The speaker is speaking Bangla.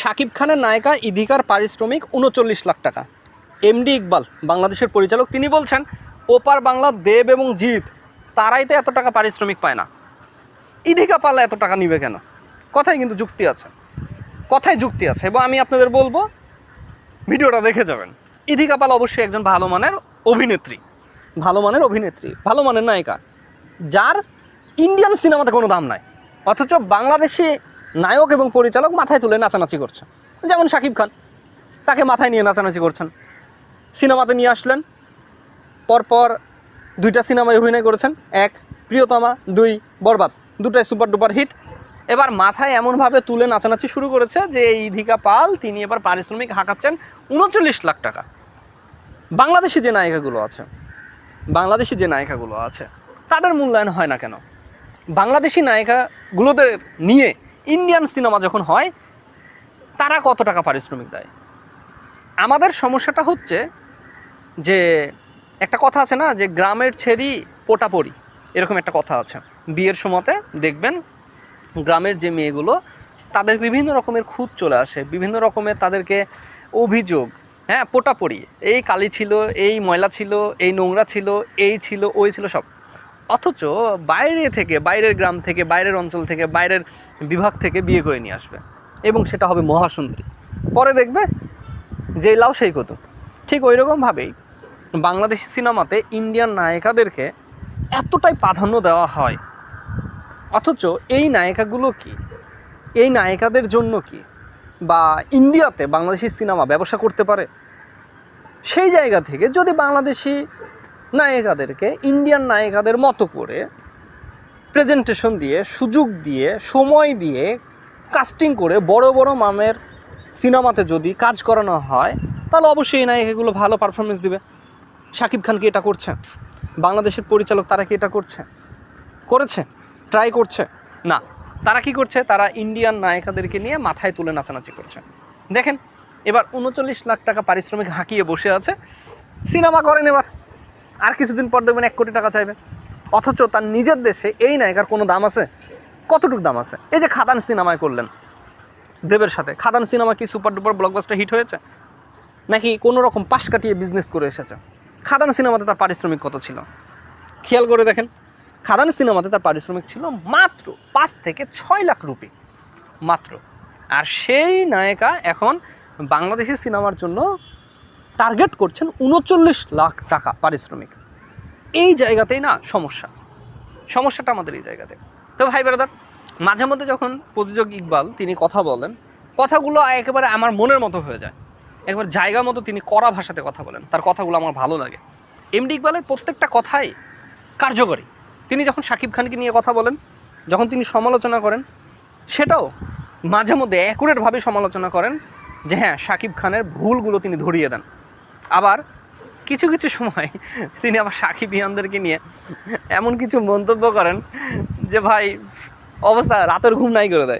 শাকিব খানের নায়িকা ইধিকার পারিশ্রমিক উনচল্লিশ লাখ টাকা। এমডি ইকবাল, বাংলাদেশের পরিচালক, তিনি বলছেন, ওপার বাংলা দেব এবং জিৎ, তারাই তো এত টাকা পারিশ্রমিক পায় না। ইধিকা পালা এত টাকা নিবে কেন? কথায় কিন্তু যুক্তি আছে। কথায় যুক্তি আছে এবং আমি আপনাদের বলব, ভিডিওটা দেখে যাবেন। ইধিকা পাল অবশ্যই একজন ভালো মানের অভিনেত্রী। ভালো মানের অভিনেত্রী, ভালো মানের নায়িকা, যার ইন্ডিয়ান সিনেমাতে কোনো দাম নাই। অথচ বাংলাদেশি নায়ক এবং পরিচালক মাথায় তুলে নাচানাচি করছে যেমন শাকিব খান, তাকে মাথায় নিয়ে নাচানাচি করছেন। সিনেমাতে নিয়ে আসলেন, পরপর দুইটা সিনেমায় অভিনয় করেছেন। এক, প্রিয়তমা, দুই, বরবাদ। দুটাই সুপার ডুপার হিট। এবার মাথায় এমনভাবে তুলে নাচানাচি শুরু করেছে যে এই ইধিকা পাল, তিনি এবার পারিশ্রমিক হাঁকাচ্ছেন উনচল্লিশ লাখ টাকা। বাংলাদেশি যে নায়িকাগুলো আছে, বাংলাদেশি যে নায়িকাগুলো আছে, তাদের মূল্যায়ন হয় না কেন? বাংলাদেশি নায়িকাগুলোদের নিয়ে ইন্ডিয়ান সিনেমা যখন হয়, তারা কত টাকা পারিশ্রমিক দেয়? আমাদের সমস্যাটা হচ্ছে যে, একটা কথা আছে না, যে গ্রামের ছেড়ি পোটাপড়ি, এরকম একটা কথা আছে। বিয়ের সময়তে দেখবেন গ্রামের যে মেয়েগুলো, তাদের বিভিন্ন রকমের খুঁত চলে আসে, বিভিন্ন রকমের তাদেরকে অভিযোগ হ্যাঁ পোটাপড়ি, এই কালি ছিল, এই ময়লা ছিল, এই নোংরা ছিল, এই ছিল, ওই ছিল সব। অথচ বাইরে থেকে, বাইরের গ্রাম থেকে, বাইরের অঞ্চল থেকে, বাইরের বিভাগ থেকে বিয়ে করে নিয়ে আসবে। এবং সেটা হবে মহাসুন্দরী। পরে দেখবে যে লাও সেই কত। ঠিক ওই রকমভাবেই বাংলাদেশি সিনেমাতে ইন্ডিয়ান নায়িকাদেরকে এতটাই প্রাধান্য দেওয়া হয়। অথচ এই নায়িকাগুলো কি? এই নায়িকাদের জন্য কি? বা ইন্ডিয়াতে বাংলাদেশি সিনেমা ব্যবসা করতে পারে? সেই জায়গা থেকে যদি বাংলাদেশি নায়িকাদেরকে ইন্ডিয়ান নায়িকাদের মতো করে প্রেজেন্টেশন দিয়ে, সুযোগ দিয়ে, সময় দিয়ে কাস্টিং করে বড় বড় মামের সিনেমাতে যদি কাজ করানো হয়, তাহলে অবশ্যই এই নায়িকাগুলো ভালো পারফরমেন্স দিবে। শাকিব খান কি এটা করছে? বাংলাদেশের পরিচালক তারা কি এটা করছে? করেছে? ট্রাই করছে? না। তারা কি করছে? তারা ইন্ডিয়ান নায়িকাদেরকে নিয়ে মাথায় তুলে নাচানাচি করছে। দেখেন, এবার উনচল্লিশ লাখ টাকা পারিশ্রমিক হাঁকিয়ে বসে আছে। সিনেমা করেন এবার। আর কিছুদিন পর দেখবেন এক কোটি টাকা চাইবে। অথচ তার নিজের দেশে এই নায়িকার কোনো দাম আছে? কতটুকু দাম আছে? এই যে খাদান সিনেমায় করলেন দেবের সাথে। খাদান সিনেমা কি সুপার ডুপার ব্লকবাস্টার হিট হয়েছে? নাকি কোনো রকম পাশ কাটিয়ে বিজনেস করে এসেছে? খাদান সিনেমাতে তার পারিশ্রমিক কত ছিল? খেয়াল করে দেখেন, খাদান সিনেমাতে তার পারিশ্রমিক ছিল মাত্র পাঁচ থেকে ছয় লাখ রুপি। মাত্র। আর সেই নায়িকা এখন বাংলাদেশি সিনেমার জন্য টার্গেট করছেন উনচল্লিশ লাখ টাকা পারিশ্রমিক। এই জায়গাতেই না সমস্যা। সমস্যাটা আমাদের এই জায়গাতে। তো ভাই ব্রাদার, মাঝে মধ্যে যখন প্রযোজক ইকবাল তিনি কথা বলেন, কথাগুলো একেবারে আমার মনের মতো হয়ে যায়। একবার জায়গা মতো তিনি কড়া ভাষাতে কথা বলেন, তার কথাগুলো আমার ভালো লাগে। এমডি ইকবালের প্রত্যেকটা কথাই কার্যকরী। তিনি যখন শাকিব খানকে নিয়ে কথা বলেন, যখন তিনি সমালোচনা করেন, সেটাও মাঝে মধ্যে অ্যাকুরেটভাবে সমালোচনা করেন যে হ্যাঁ শাকিব খানের ভুলগুলো তিনি ধরিয়ে দেন। আবার কিছু কিছু সময় তিনি আবার সাকিব ইয়ানদেরকে নিয়ে এমন কিছু মন্তব্য করেন যে ভাই, অবস্থা রাতের ঘুম নাই করে দেয়।